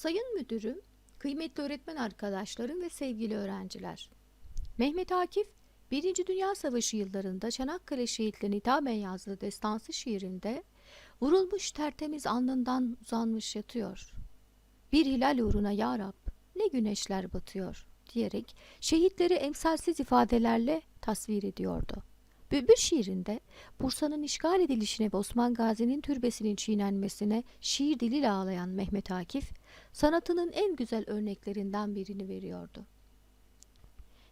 Sayın Müdürüm, kıymetli öğretmen arkadaşlarım ve sevgili öğrenciler. Mehmet Akif, Birinci Dünya Savaşı yıllarında Çanakkale şehitlerine hitaben yazdığı destansı şiirinde vurulmuş tertemiz alnından uzanmış yatıyor. Bir hilal uğruna ya Rab ne güneşler batıyor diyerek şehitleri emsalsiz ifadelerle tasvir ediyordu. Bülbül şiirinde Bursa'nın işgal edilişine ve Osman Gazi'nin türbesinin çiğnenmesine şiir diliyle ağlayan Mehmet Akif, sanatının en güzel örneklerinden birini veriyordu.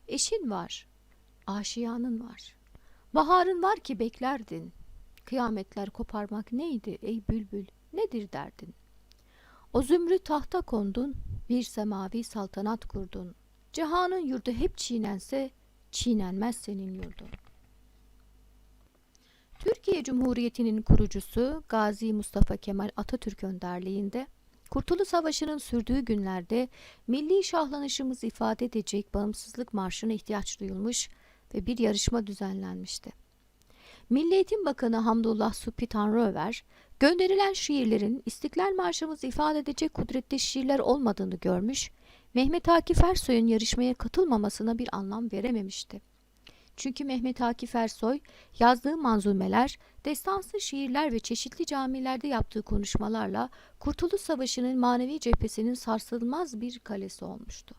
Eşin var, aşiyanın var. Baharın var ki beklerdin. Kıyametler koparmak neydi ey bülbül, nedir derdin? O zümrüt tahta kondun, bir semavi saltanat kurdun. Cihanın yurdu hep çiğnense, çiğnenmez senin yurdun. Türkiye Cumhuriyeti'nin kurucusu Gazi Mustafa Kemal Atatürk önderliğinde Kurtuluş Savaşı'nın sürdüğü günlerde milli şahlanışımızı ifade edecek bağımsızlık marşına ihtiyaç duyulmuş ve bir yarışma düzenlenmişti. Milli Eğitim Bakanı Hamdullah Supi Tanrıöver, gönderilen şiirlerin İstiklal Marşımızı ifade edecek kudretli şiirler olmadığını görmüş, Mehmet Akif Ersoy'un yarışmaya katılmamasına bir anlam verememişti. Çünkü Mehmet Akif Ersoy yazdığı manzumeler, destansı şiirler ve çeşitli camilerde yaptığı konuşmalarla Kurtuluş Savaşı'nın manevi cephesinin sarsılmaz bir kalesi olmuştu.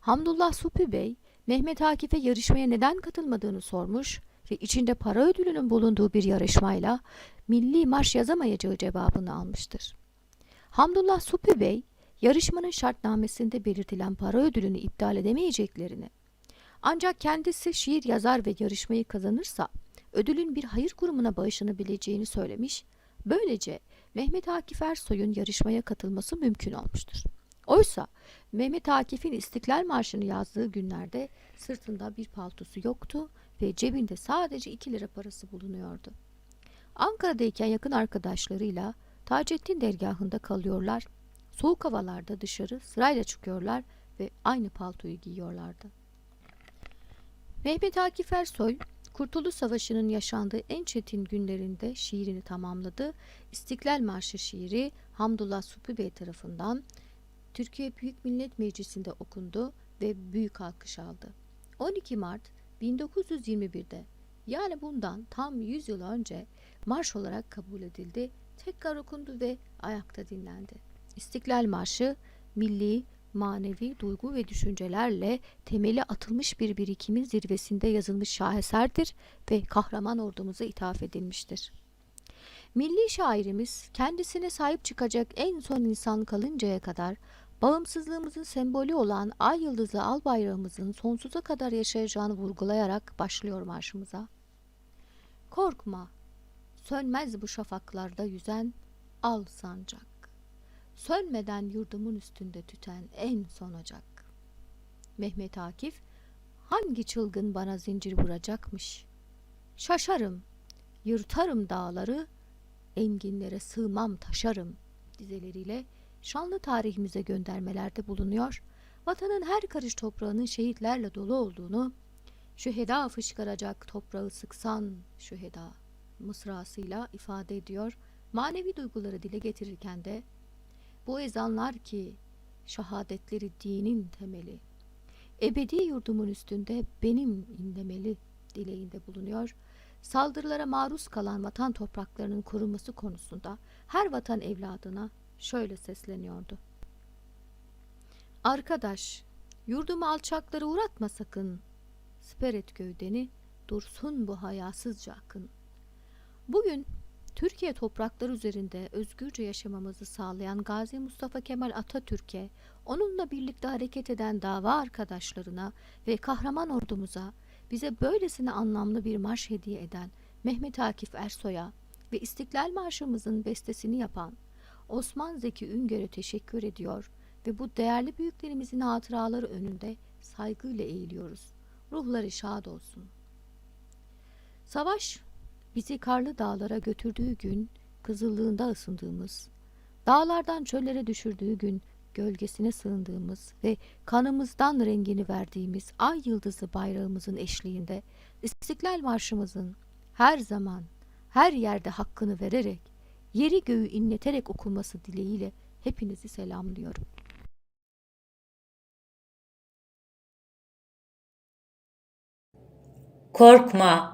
Hamdullah Supi Bey, Mehmet Akif'e yarışmaya neden katılmadığını sormuş ve içinde para ödülünün bulunduğu bir yarışmayla milli marş yazamayacağı cevabını almıştır. Hamdullah Supi Bey, yarışmanın şartnamesinde belirtilen para ödülünü iptal edemeyeceklerini, ancak kendisi şiir yazar ve yarışmayı kazanırsa ödülün bir hayır kurumuna bağışlanabileceğini söylemiş, böylece Mehmet Akif Ersoy'un yarışmaya katılması mümkün olmuştur. Oysa Mehmet Akif'in İstiklal Marşı'nı yazdığı günlerde sırtında bir paltosu yoktu ve cebinde sadece 2 lira parası bulunuyordu. Ankara'dayken yakın arkadaşlarıyla Taceddin dergahında kalıyorlar, soğuk havalarda dışarı sırayla çıkıyorlar ve aynı paltoyu giyiyorlardı. Mehmet Akif Ersoy, Kurtuluş Savaşı'nın yaşandığı en çetin günlerinde şiirini tamamladı. İstiklal Marşı şiiri Hamdullah Supi Bey tarafından Türkiye Büyük Millet Meclisi'nde okundu ve büyük alkış aldı. 12 Mart 1921'de yani bundan tam 100 yıl önce marş olarak kabul edildi, tekrar okundu ve ayakta dinlendi. İstiklal Marşı milli, manevi duygu ve düşüncelerle temeli atılmış bir birikimin zirvesinde yazılmış şaheserdir ve kahraman ordumuza ithaf edilmiştir. Milli şairimiz kendisine sahip çıkacak en son insan kalıncaya kadar bağımsızlığımızın sembolü olan ay yıldızlı al bayrağımızın sonsuza kadar yaşayacağını vurgulayarak başlıyor marşımıza. Korkma, sönmez bu şafaklarda yüzen al sancak. Sönmeden yurdumun üstünde tüten en son ocak. Mehmet Akif, hangi çılgın bana zincir vuracakmış? Şaşarım, yırtarım dağları, enginlere sığmam taşarım dizeleriyle şanlı tarihimize göndermelerde bulunuyor, vatanın her karış toprağının şehitlerle dolu olduğunu, şüheda fışkıracak toprağı sıksan şüheda mısrasıyla ifade ediyor, manevi duyguları dile getirirken de bu ezanlar ki şehadetleri dinin temeli, ebedi yurdumun üstünde benim inlemeli dileğinde bulunuyor, saldırılara maruz kalan vatan topraklarının korunması konusunda her vatan evladına şöyle sesleniyordu. Arkadaş, yurdumu alçaklara uğratma sakın. Siper et gövdeni, dursun bu hayasızca akın. Bugün Türkiye toprakları üzerinde özgürce yaşamamızı sağlayan Gazi Mustafa Kemal Atatürk'e, onunla birlikte hareket eden dava arkadaşlarına ve kahraman ordumuza bize böylesine anlamlı bir marş hediye eden Mehmet Akif Ersoy'a ve İstiklal Marşımızın bestesini yapan Osman Zeki Ünger'e teşekkür ediyor ve bu değerli büyüklerimizin hatıraları önünde saygıyla eğiliyoruz. Ruhları şad olsun. Savaş bizi karlı dağlara götürdüğü gün kızıllığında ısındığımız, dağlardan çöllere düşürdüğü gün gölgesine sığındığımız ve kanımızdan rengini verdiğimiz ay yıldızı bayrağımızın eşliğinde İstiklal Marşımızın her zaman, her yerde hakkını vererek, yeri göğü inleterek okunması dileğiyle hepinizi selamlıyorum. Korkma,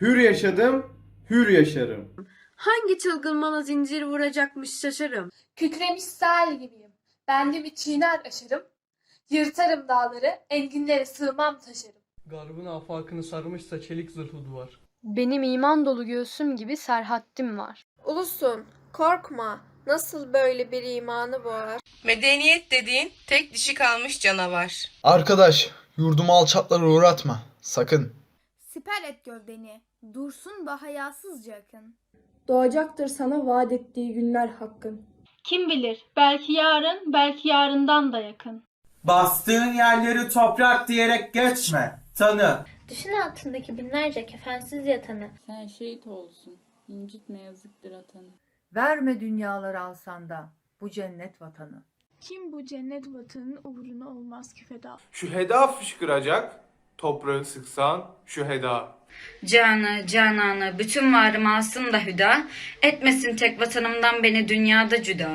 Hür yaşadım, hür yaşarım. Hangi çılgın bana zincir vuracakmış şaşarım. Kükremiş sel gibiyim. Ben de bir çiğner aşarım. Yırtarım dağları, enginlere sığmam taşarım. Garbın afakını sarmışsa çelik zırhlı duvar. Benim iman dolu göğsüm gibi serhattim var. Ulusun, korkma. Nasıl böyle bir imanı boğar? Medeniyet dediğin tek dişi kalmış canavar. Arkadaş, yurdumu alçaklara uğratma. Sakın. Siper et gövdeni. Dursun da hayasızca akın. Doğacaktır sana vaat ettiği günler hakkın. Kim bilir, belki yarın, belki yarından da yakın. Bastığın yerleri toprak diyerek geçme. Tanı. Düşün altındaki binlerce kefensiz yatanı. Sen şehit olsun. İncitme yazıktır atanı. Verme dünyaları alsan da bu cennet vatanı. Kim bu cennet vatanının uğruna olmaz ki feda. Şu heda fışkıracak, toprağı sıksan şu heda. Canı, cananı, bütün varım alsın da hüda, etmesin tek vatanımdan beni dünyada cüda.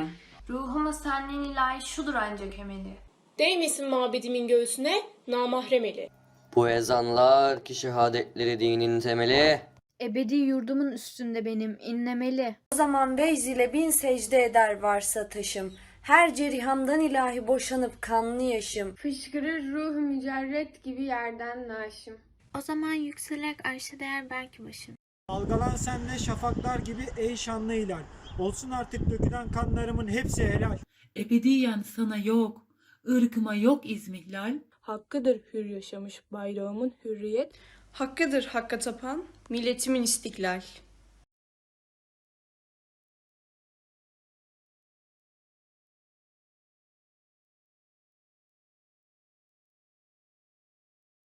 Ruhuma senden ilahi şudur ancak emeli. Değmesin mabedimin göğsüne namahrem eli. Bu ezanlar ki şehadetleri dinin temeli. Ebedi yurdumun üstünde benim inlemeli. O zaman vecd ile bin secde eder varsa taşım. Her cerihamdan ilahi boşanıp kanlı yaşım. Fışkırır ruh mücerret gibi yerden naşım. O zaman yükselerek arşa değer belki başım. Dalgalan senle şafaklar gibi ey şanlı hilal. Olsun artık dökülen kanlarımın hepsi helal. Ebediyen sana yok, ırkıma yok izmihlal. Hakkıdır hür yaşamış bayrağımın hürriyet. Hakkıdır hakka tapan milletimin istiklal.